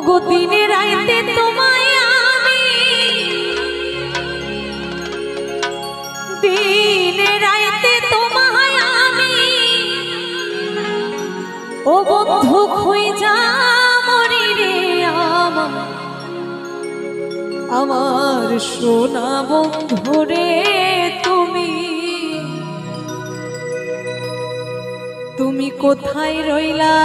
ওগো দিনে রাইতে তোমায় আমি। দিনে রাইতে তোমায় আমি। ও বন্ধু হই যা মরি রে আমার সোনা বন্ধু রে তুমি। তুমি কোথায় রইলা?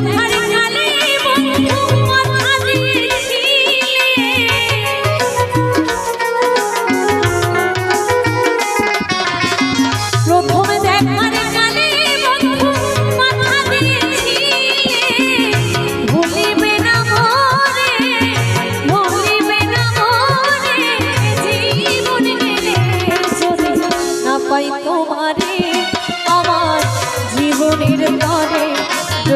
and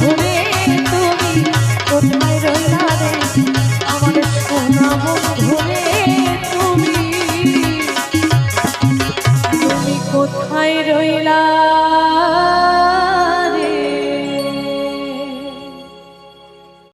ভরে